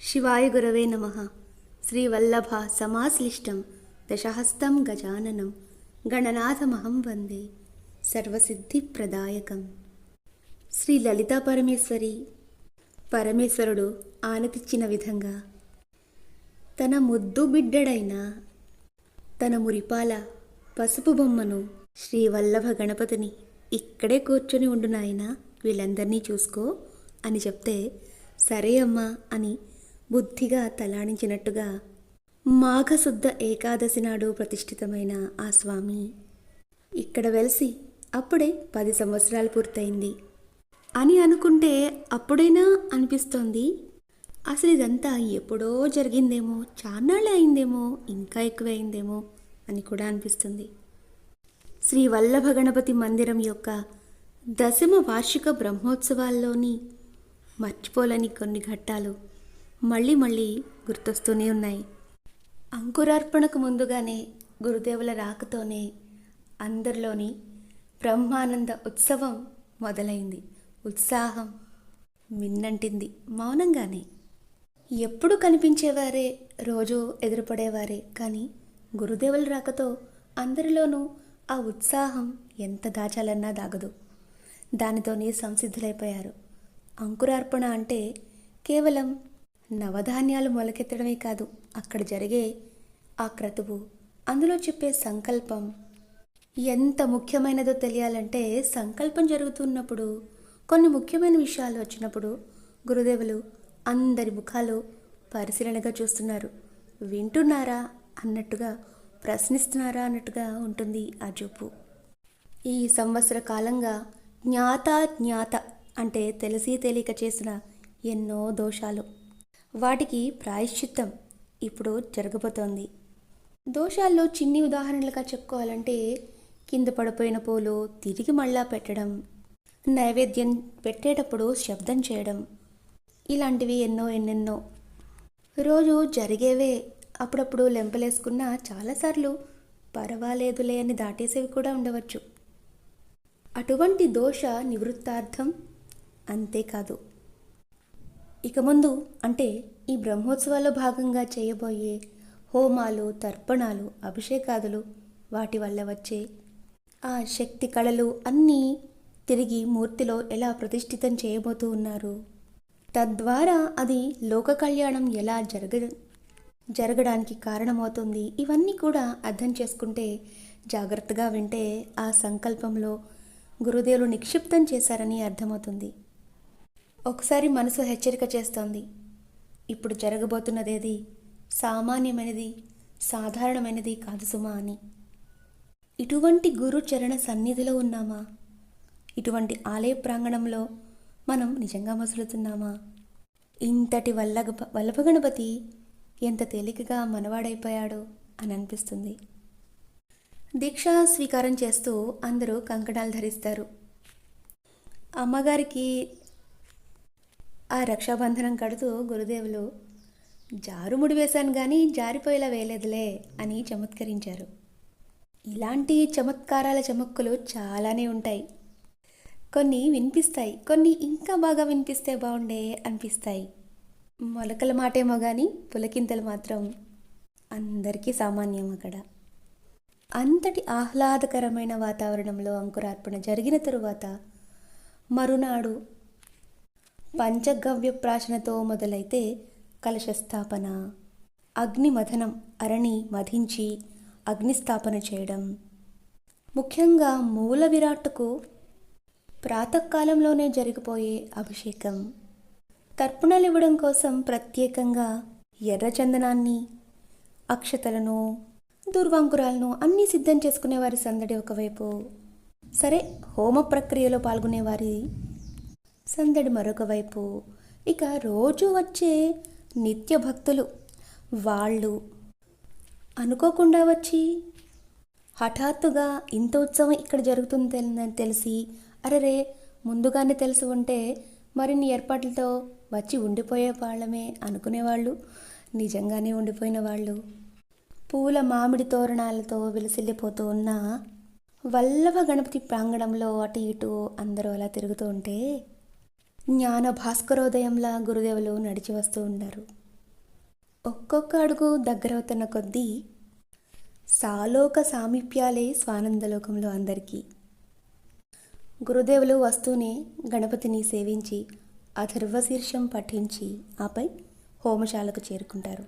శివాయ గురవే నమ. శ్రీవల్లభ సమాశ్లిష్టం దశహస్తం గజాననం గణనాథమహం వందే సర్వసిద్ధిప్రదాయకం. శ్రీ లలితా పరమేశ్వరి పరమేశ్వరుడు ఆనతిచ్చిన విధంగా తన ముద్దు బిడ్డడైన తన మురిపాల పసుపు బొమ్మను శ్రీ వల్లభ గణపతిని ఇక్కడే కూర్చొని ఉండు నాయన వీళ్ళందరినీ చూసుకో అని చెప్తే సరే అమ్మా అని బుద్ధిగా తలాడించినట్టుగా మాఘశుద్ధ ఏకాదశి నాడు ప్రతిష్ఠితమైన ఆ స్వామి ఇక్కడ వెలిసి అప్పుడే పది సంవత్సరాలు పూర్తయింది. అని అనుకుంటే అప్పుడైనా అనిపిస్తోంది? అసలు ఇదంతా ఎప్పుడో జరిగిందేమో చాన్నాళ్ళే అయిందేమో ఇంకా ఎక్కువ అయిందేమో అని కూడా అనిపిస్తుంది. శ్రీ వల్లభ గణపతి మందిరం యొక్క దశమ వార్షిక బ్రహ్మోత్సవాల్లోని మర్చిపోలేని కొన్ని ఘట్టాలు మళ్ళీ మళ్ళీ గుర్తొస్తూనే ఉన్నాయి. అంకురార్పణకు ముందుగానే గురుదేవుల రాకతోనే అందరిలోని బ్రహ్మానంద ఉత్సవం మొదలైంది. ఉత్సాహం మిన్నంటింది మౌనంగానే. ఎప్పుడు కనిపించేవారే రోజు ఎదురుపడేవారే కానీ గురుదేవుల రాకతో అందరిలోనూ ఆ ఉత్సాహం ఎంత దాచాలన్నా దాగదు. దానితోనే సంసిద్ధులైపోయారు. అంకురార్పణ అంటే కేవలం నవధాన్యాలు మొలకెత్తడమే కాదు అక్కడ జరిగే ఆ క్రతువు. అందులో చెప్పే సంకల్పం ఎంత ముఖ్యమైనదో తెలియాలంటే సంకల్పం జరుగుతున్నప్పుడు కొన్ని ముఖ్యమైన విషయాలు వచ్చినప్పుడు గురుదేవులు అందరి ముఖాలు పరిశీలనగా చూస్తున్నారు. వింటున్నారా అన్నట్టుగా ప్రశ్నిస్తున్నారా అన్నట్టుగా ఉంటుంది ఆ చూపు. ఈ సంవత్సర కాలంగా జ్ఞాత జ్ఞాత అంటే తెలిసి తెలియక చేసిన ఎన్నో దోషాలు. వాటికి ప్రాయశ్చిత్తం ఇప్పుడు జరగబోతోంది. దోషాల్లో చిన్ని ఉదాహరణలుగా చెప్పుకోవాలంటే కింద పడిపోయిన పూలు తిరిగి మళ్ళా పెట్టడం నైవేద్యం పెట్టేటప్పుడు శబ్దం చేయడం ఇలాంటివి ఎన్నో ఎన్నెన్నో. రోజు జరిగేవే అప్పుడప్పుడు లెంపలేసుకున్న చాలాసార్లు పర్వాలేదులే అని దాటేసేవి కూడా ఉండవచ్చు. అటువంటి దోష నివృత్తార్థం అంతేకాదు. ఇక ముందు అంటే ఈ బ్రహ్మోత్సవాల్లో భాగంగా చేయబోయే హోమాలు తర్పణాలు అభిషేకాదులు వాటి వల్ల వచ్చే ఆ శక్తి కళలు అన్నీ తిరిగి మూర్తిలో ఎలా ప్రతిష్ఠితం చేయబోతూ ఉన్నారు. తద్వారా అది లోక కళ్యాణం ఎలా జరగ జరగడానికి కారణమవుతుంది ఇవన్నీ కూడా అర్థం చేసుకుంటే జాగ్రత్తగా వింటే ఆ సంకల్పంలో గురుదేవులు నిక్షిప్తం చేశారని అర్థమవుతుంది. ఒకసారి మనసు హెచ్చరిక చేస్తోంది. ఇప్పుడు జరగబోతున్నదేది సామాన్యమైనది సాధారణమైనది కాదు సుమా అని. ఇటువంటి గురు చరణ సన్నిధిలో ఉన్నామా? ఇటువంటి ఆలయ ప్రాంగణంలో మనం నిజంగా మసులుతున్నామా? ఇంతటి వల్ల వల్లభ గణపతి ఎంత తేలికగా మనవాడైపోయాడో అని అనిపిస్తుంది. దీక్షా స్వీకారం చేస్తూ అందరూ కంకణాలు ధరిస్తారు. అమ్మగారికి ఆ రక్షాబంధనం కడుతూ గురుదేవులు జారుముడి వేశాను కానీ జారిపోయేలా వేయలేదులే అని చమత్కరించారు. ఇలాంటి చమత్కారాల చమక్కులు చాలానే ఉంటాయి. కొన్ని వినిపిస్తాయి కొన్ని ఇంకా బాగా వినిపిస్తే బాగుండే అనిపిస్తాయి. మొలకల మాటేమో కానీ పులకింతలు మాత్రం అందరికీ సామాన్యం అక్కడ. అంతటి ఆహ్లాదకరమైన వాతావరణంలో అంకురార్పణ జరిగిన తరువాత మరునాడు పంచగవ్య ప్రాశనతో మొదలైతే కలశస్థాపన. అగ్నిమథనం అరణి మధించి అగ్నిస్థాపన చేయడం. ముఖ్యంగా మూల విరాట్కు ప్రాతకాలంలోనే జరిగిపోయే అభిషేకం. తర్పణాలు ఇవ్వడం కోసం ప్రత్యేకంగా ఎర్రచందనాన్ని అక్షతలను దుర్వాంకురాలను అన్నీ సిద్ధం చేసుకునేవారి సందడి ఒకవైపు. సరే హోమ ప్రక్రియలో పాల్గొనేవారి సందడి మరొక వైపు. ఇక రోజు వచ్చే నిత్య భక్తులు. వాళ్ళు అనుకోకుండా వచ్చి హఠాత్తుగా ఇంత ఉత్సవం ఇక్కడ జరుగుతుందని తెలిసి అరరే ముందుగానే తెలిసి ఉంటే మరిన్ని ఏర్పాట్లతో వచ్చి ఉండిపోయే వాళ్ళమే అనుకునేవాళ్ళు నిజంగానే ఉండిపోయిన వాళ్ళు. పూల మామిడి తోరణాలతో విలసిల్లిపోతూ ఉన్న వల్లభ గణపతి ప్రాంగణంలో అటు ఇటు అందరూ అలా తిరుగుతూ ఉంటే జ్ఞాన భాస్కరోదయంలా గురుదేవులు నడిచి వస్తూ ఉంటారు ఒక్కొక్క అడుగు దగ్గరవుతున్న కొద్దీ సాలోక సామీప్యాలే స్వానందలోకంలో అందరికీ. గురుదేవులు వస్తూనే గణపతిని సేవించి అథర్వశీర్షం పఠించి ఆపై హోమశాలకు చేరుకుంటారు.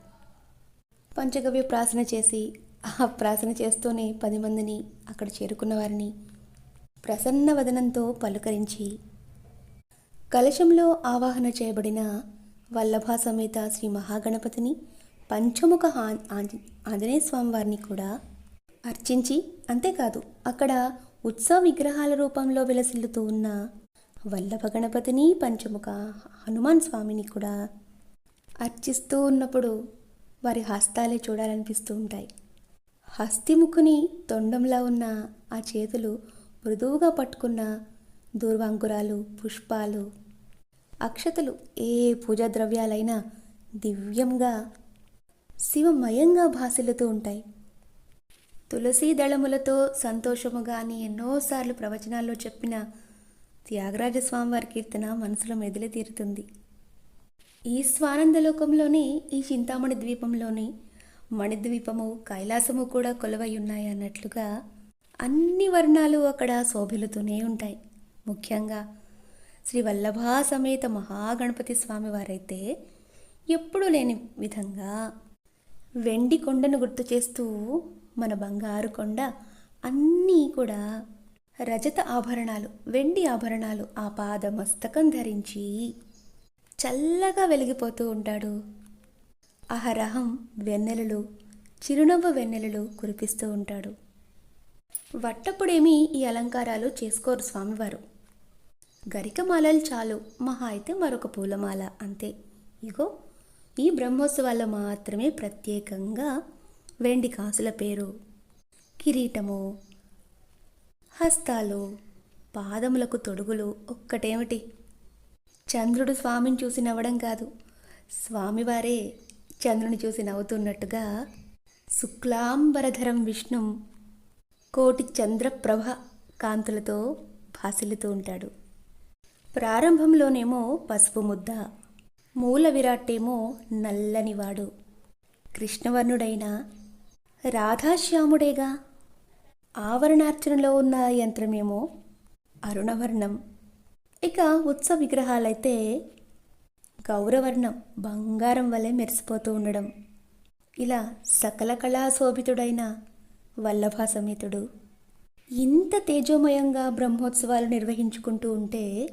పంచగవ్య ప్రాసన చేసి ఆ ప్రాసన చేస్తూనే పది మందిని అక్కడ చేరుకున్న వారిని ప్రసన్న వదనంతో పలుకరించి కలశంలో ఆవాహన చేయబడిన వల్లభా సమేత శ్రీ మహాగణపతిని పంచముఖ ఆం- ఆంజనేయ స్వామి వారిని కూడా అర్చించి అంతేకాదు అక్కడ ఉత్సవ విగ్రహాల రూపంలో విలసిల్లుతూ ఉన్న వల్లభ గణపతిని పంచముఖ హనుమాన్ స్వామిని కూడా అర్చిస్తూ ఉన్నప్పుడు వారి హస్తాలే చూడాలనిపిస్తూ ఉంటాయి. హస్తిముఖుని తొండంలా ఉన్న ఆ చేతులు మృదువుగా పట్టుకున్న దూర్వాంకురాలు పుష్పాలు. అక్షతలు ఏ పూజా ద్రవ్యాలైనా దివ్యంగా శివమయంగా భాసిల్లుతూ ఉంటాయి. తులసీ దళములతో సంతోషముగా అని ఎన్నోసార్లు ప్రవచనాల్లో చెప్పిన త్యాగరాజ స్వామివారి కీర్తన మనసులో మెదిలి తీరుతుంది. ఈ స్వానందలోకంలోనే ఈ చింతామణి ద్వీపంలోని మణిద్వీపము కైలాసము కూడా కొలువై ఉన్నాయి అన్నట్లుగా అన్ని వర్ణాలు అక్కడ శోభిలుతూనే ఉంటాయి. ముఖ్యంగా శ్రీ వల్లభా సమేత మహాగణపతి స్వామి వారైతే ఎప్పుడూ లేని విధంగా వెండి కొండను గుర్తు చేస్తూ మన బంగారు కొండ అన్నీ కూడా రజత ఆభరణాలు వెండి ఆభరణాలు ఆ పాద మస్తకం ధరించి చల్లగా వెలిగిపోతూ ఉంటాడు. అహరహం వెన్నెలలు చిరునవ్వు వెన్నెలలు కురిపిస్తూ ఉంటాడు. వట్టప్పుడేమీ ఈ అలంకారాలు చేసుకోరు స్వామివారు. గరికమాలలు చాలు. మహా అయితే మరొక పూలమాల. అంతే. ఇగో ఈ బ్రహ్మోత్సవాల్లో మాత్రమే ప్రత్యేకంగా వెండి కాసుల పేరు. కిరీటము హస్తాలు పాదములకు తొడుగులు ఒక్కటేమిటి? చంద్రుడు స్వామిని చూసి నవ్వడం కాదు. స్వామివారే చంద్రుని చూసి నవ్వుతున్నట్టుగా శుక్లాంబరధరం విష్ణుం కోటి చంద్రప్రభ కాంతులతో భాసిల్లుతూ ఉంటాడు. ప్రారంభంలోనేమో పసుపు ముద్ద మూల విరాట్టేమో నల్లనివాడు కృష్ణవర్ణుడైన రాధాశ్యాముడేగా? ఆవరణార్చనలో ఉన్న యంత్రమేమో అరుణవర్ణం. ఇక ఉత్సవ విగ్రహాలైతే గౌరవర్ణం బంగారం వలె మెరిసిపోతూ ఉండడం. ఇలా సకల కళాశోభితుడైన వల్లభా సమేతుడు ఇంత తేజోమయంగా బ్రహ్మోత్సవాలు నిర్వహించుకుంటూ ఉంటే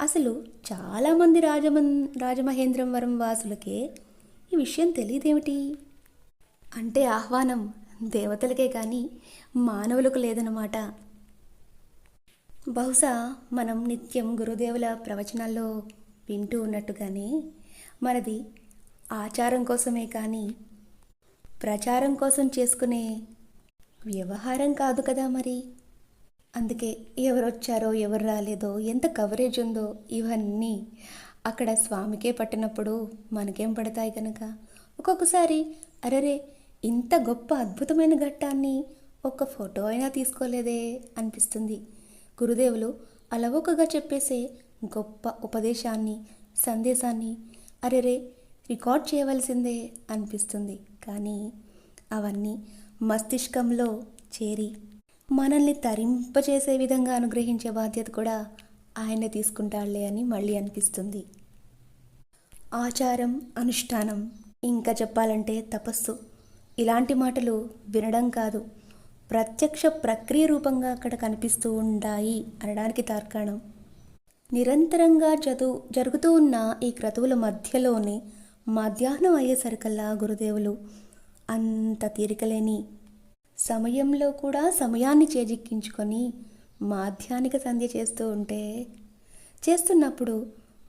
అసలు చాలామంది రాజమన్ రాజమహేంద్రవరం వాసులకే ఈ విషయం తెలియదేమిటి అంటే ఆహ్వానం దేవతలకే కానీ మానవులకు లేదన్నమాట. బహుశా మనం నిత్యం గురుదేవుల ప్రవచనాల్లో వింటూ ఉన్నట్టుగానే మనది ఆచారం కోసమే కానీ ప్రచారం కోసం చేసుకునే వ్యవహారం కాదు కదా మరి. అందుకే ఎవరు వచ్చారో ఎవరు రాలేదో ఎంత కవరేజ్ ఉందో ఇవన్నీ అక్కడ స్వామికే పట్టినప్పుడు మనకేం పడతాయి కనుక ఒక్కొక్కసారి అరరే ఇంత గొప్ప అద్భుతమైన ఘట్టాన్ని ఒక్క ఫోటో అయినా తీసుకోలేదే అనిపిస్తుంది. గురుదేవులు అలవోకగా చెప్పేసే గొప్ప ఉపదేశాన్ని సందేశాన్ని అరెరే రికార్డ్ చేయవలసిందే అనిపిస్తుంది. కానీ అవన్నీ మస్తిష్కంలో చేరి మనల్ని తరింపచేసే విధంగా అనుగ్రహించే బాధ్యత కూడా ఆయన తీసుకుంటాళ్ళే అని మళ్ళీ అనిపిస్తుంది. ఆచారం అనుష్ఠానం ఇంకా చెప్పాలంటే తపస్సు ఇలాంటి మాటలు వినడం కాదు. ప్రత్యక్ష ప్రక్రియ రూపంగా అక్కడ కనిపిస్తూ ఉంటాయి అనడానికి తార్కాణం. నిరంతరంగా చదువు జరుగుతూ ఉన్న ఈ క్రతువుల మధ్యలోనే మధ్యాహ్నం అయ్యేసరికల్లా గురుదేవులు అంత తీరికలేని సమయంలో కూడా సమయాన్ని చేజిక్కించుకొని మాధ్యానిక సంధ్య చేస్తూ ఉంటే చేస్తున్నప్పుడు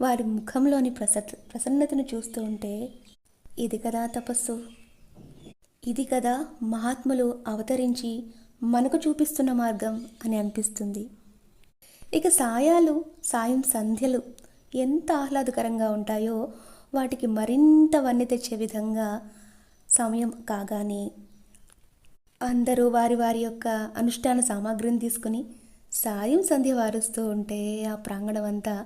వారి ముఖంలోని ప్రస ప్రసన్నతను చూస్తూ ఉంటే ఇది కదా తపస్సు. ఇది కదా మహాత్ములు అవతరించి మనకు చూపిస్తున్న మార్గం అని అనిపిస్తుంది. ఇక సాయాలు సాయం సంధ్యలు ఎంత ఆహ్లాదకరంగా ఉంటాయో వాటికి మరింత వన్నె తెచ్చే విధంగా సమయం కాగానే అందరూ వారి వారి యొక్క అనుష్ఠాన సామాగ్రిని తీసుకుని సాయం సంధ్య వారుస్తూ ఉంటే ఆ ప్రాంగణం అంతా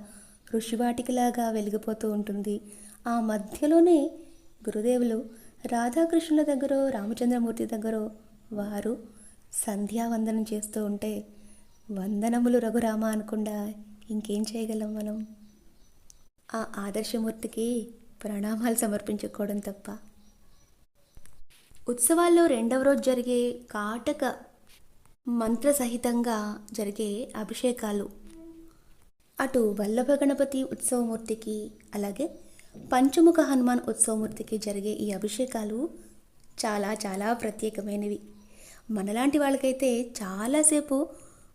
ఋషివాటికలాగా వెలిగిపోతూ ఉంటుంది. ఆ మధ్యలోనే గురుదేవులు రాధాకృష్ణుల దగ్గర రామచంద్రమూర్తి దగ్గర వారు సంధ్యావందనం చేస్తూ ఉంటే వందనములు రఘురామ అనకుండా ఇంకేం చేయగలం మనం? ఆ ఆదర్శమూర్తికి ప్రణామాలు సమర్పించుకోవడం తప్ప ఉత్సవాల్లో రెండవ రోజు జరిగే కాటక మంత్ర సహితంగా జరిగే అభిషేకాలు. అటు వల్లభ గణపతి ఉత్సవమూర్తికి అలాగే పంచముఖ హనుమాన్ ఉత్సవమూర్తికి జరిగే ఈ అభిషేకాలు చాలా చాలా ప్రత్యేకమైనవి. మనలాంటి వాళ్ళకైతే చాలాసేపు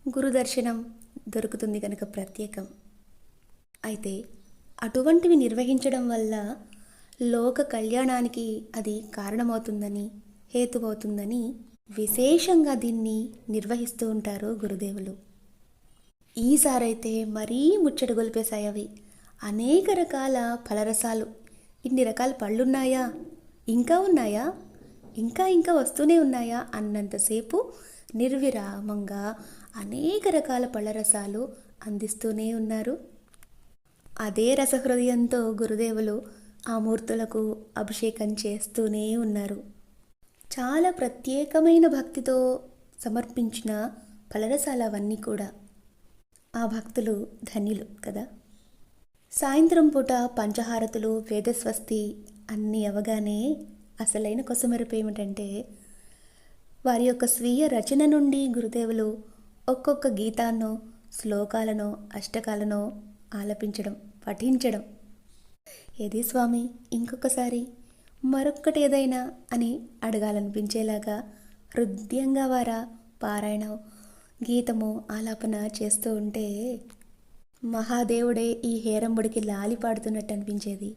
గురుదర్శనం దొరుకుతుంది కనుక ప్రత్యేకం. అయితే అటువంటివి నిర్వహించడం వల్ల లోక కళ్యాణానికి అది కారణమవుతుందని హేతువవుతుందని విశేషంగా దీన్ని నిర్వహిస్తూ ఉంటారు గురుదేవులు. ఈసారైతే మరీ ముచ్చట గొలిపేశాయి అవి. అనేక రకాల ఫలరసాలు. ఇన్ని రకాల పళ్ళున్నాయా? ఇంకా ఉన్నాయా? ఇంకా ఇంకా వస్తూనే ఉన్నాయా? అన్నంతసేపు నిర్విరామంగా అనేక రకాల పళ్ళరసాలు అందిస్తూనే ఉన్నారు. అదే రసహృదయంతో గురుదేవులు ఆ మూర్తులకు అభిషేకం చేస్తూనే ఉన్నారు. చాలా ప్రత్యేకమైన భక్తితో సమర్పించిన ఫలరసాలు అవన్నీ కూడా. ఆ భక్తులు ధన్యులు కదా. సాయంత్రం పూట పంచహారతులు వేదస్వస్తి అన్నీ అవగానే అసలైన కొసమెరుపు ఏమిటంటే వారి యొక్క స్వీయ రచన నుండి గురుదేవులు ఒక్కొక్క గీతాన్నో శ్లోకాలనో అష్టకాలనో ఆలపించడం పఠించడం. ఏది స్వామి? ఇంకొకసారి. మరొక్కటి ఏదైనా అని అడగాలనిపించేలాగా హృదయంగా వారా పారాయణం గీతము ఆలాపన చేస్తూ ఉంటే మహాదేవుడే ఈ హేరంబుడికి లాలి పాడుతున్నట్టు అనిపించేది.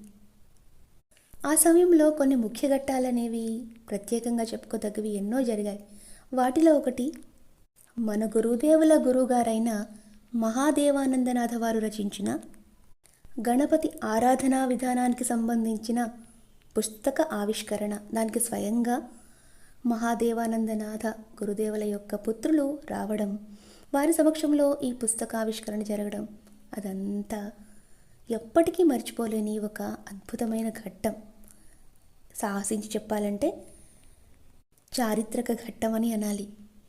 ఆ సమయంలో కొన్ని ముఖ్య ఘట్టాలనేవి ప్రత్యేకంగా చెప్పుకోదగ్గవి ఎన్నో జరిగాయి. వాటిలో ఒకటి మన గురుదేవుల గురువుగారైన మహాదేవానందనాథ వారు రచించిన గణపతి ఆరాధనా విధానానికి సంబంధించిన పుస్తక ఆవిష్కరణ. దానికి స్వయంగా మహాదేవానందనాథ గురుదేవుల యొక్క పుత్రులు రావడం వారి సమక్షంలో ఈ పుస్తకావిష్కరణ జరగడం అదంతా ఎప్పటికీ మర్చిపోలేని ఒక అద్భుతమైన ఘట్టం. సాహసించి చెప్పాలంటే చారిత్రక ఘట్టం అని అనాలి.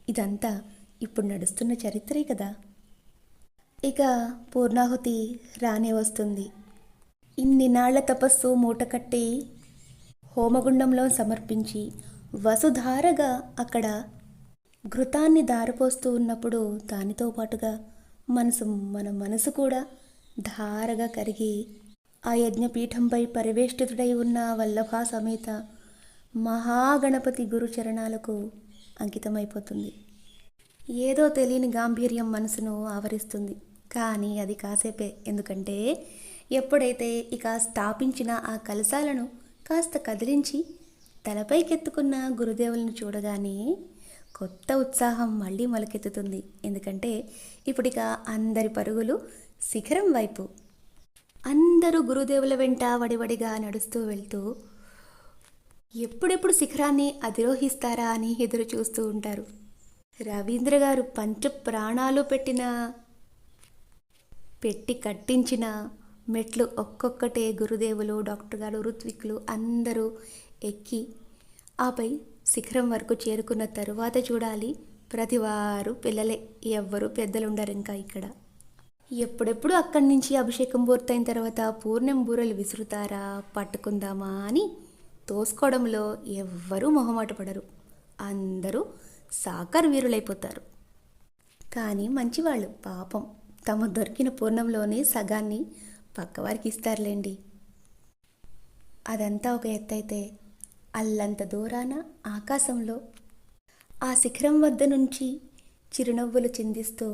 ఇదంతా ఇప్పుడు నడుస్తున్న చరిత్రే కదా. ఇక పూర్ణాహుతి రానే వస్తుంది. ఇన్ని నాళ్ళ తపస్సు మూటకట్టి హోమగుండంలో సమర్పించి వసుధారగా అక్కడ ఘృతాన్ని దారిపోస్తూ ఉన్నప్పుడు దానితో పాటుగా మనసు మన మనసు కూడా ధారగా కరిగి ఆ యజ్ఞపీఠంపై పరివేష్టితుడై ఉన్న వల్లభా సమేత మహాగణపతి గురు చరణాలకు అంకితమైపోతుంది. ఏదో తెలియని గాంభీర్యం మనసును ఆవరిస్తుంది. కానీ అది కాసేపే. ఎందుకంటే ఎప్పుడైతే ఇక స్థాపించిన ఆ కలశాలను కాస్త కదిలించి తలపైకెత్తుకున్న గురుదేవులను చూడగానే కొత్త ఉత్సాహం మళ్ళీ మొలకెత్తుతుంది. ఎందుకంటే ఇప్పుడిక అందరి పరుగులు శిఖరం వైపు. అందరూ గురుదేవుల వెంట వడివడిగా నడుస్తూ వెళ్తూ ఎప్పుడెప్పుడు శిఖరాన్ని అధిరోహిస్తారా అని ఎదురు చూస్తూ ఉంటారు. రవీంద్ర గారు పంచ ప్రాణాలు పెట్టిన పెట్టి కట్టించిన మెట్లు ఒక్కొక్కటే గురుదేవులు డాక్టర్ గారు ఋత్విక్లు అందరూ ఎక్కి ఆపై శిఖరం వరకు చేరుకున్న తరువాత చూడాలి ప్రతివారు పిల్లలే ఎవ్వరూ పెద్దలుండరు ఇంకా ఇక్కడ. ఎప్పుడెప్పుడు అక్కడి నుంచి అభిషేకం పూర్తయిన తర్వాత పూర్ణం బూరలు విసురుతారా పట్టుకుందామా అని తోసుకోవడంలో ఎవ్వరూ మొహమాట పడరు. అందరూ సాకర్ వీరులైపోతారు. కానీ మంచివాళ్ళు పాపం. తమ దొరికిన పూర్ణంలోనే సగాన్ని పక్కవారికి ఇస్తారులేండి అదంతా ఒక ఎత్తైతే అల్లంత దూరాన ఆకాశంలో ఆ శిఖరం వద్ద నుంచి చిరునవ్వులు చిందిస్తూ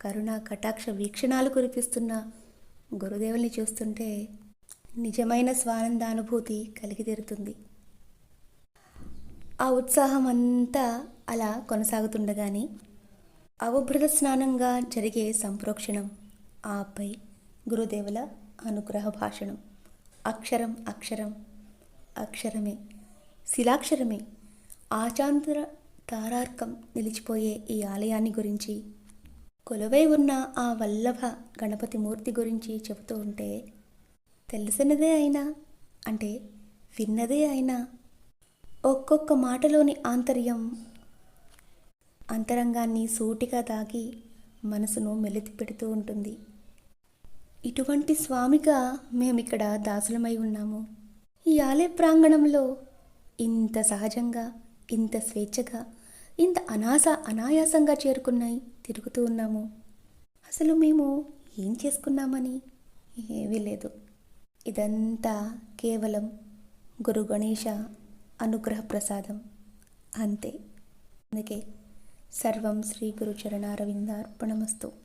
కరుణా కటాక్ష వీక్షణాలు కురిపిస్తున్న గురుదేవుల్ని చూస్తుంటే నిజమైన స్వానందానుభూతి కలిగి తీరుతుంది ఆ ఉత్సాహం అంతా అలా కొనసాగుతుండగానే అవభృత స్నానంగా జరిగే సంప్రోక్షణం ఆపై గురుదేవుల అనుగ్రహ భాషణం. అక్షరం అక్షరం అక్షరమే శిలాక్షరమే ఆచాంతర తారార్కం నిలిచిపోయే ఈ ఆలయాన్ని గురించి కొలువై ఉన్న ఆ వల్లభ గణపతి మూర్తి గురించి చెబుతూ ఉంటే తెలిసినదే అయినా అంటే విన్నదే అయినా ఒక్కొక్క మాటలోని ఆంతర్యం అంతరంగాన్ని సూటిగా దాగి మనసును మెలితి పెడుతూ ఉంటుంది. ఇటువంటి స్వామిగా మేమిక్కడ దాసులమై ఉన్నాము. ఈ ఆలయ ప్రాంగణంలో ఇంత సహజంగా ఇంత స్వేచ్ఛగా ఇంత అనాస అనాయాసంగా చేరుకున్నాయి తిరుగుతూ ఉన్నాము. అసలు మేము ఏం చేసుకున్నామని ఏమీ లేదు. ఇదంతా కేవలం గురు గణేష అనుగ్రహ ప్రసాదం. అంతే. అందుకే సర్వం శ్రీ గురు చరణారవిందార్పణమస్తు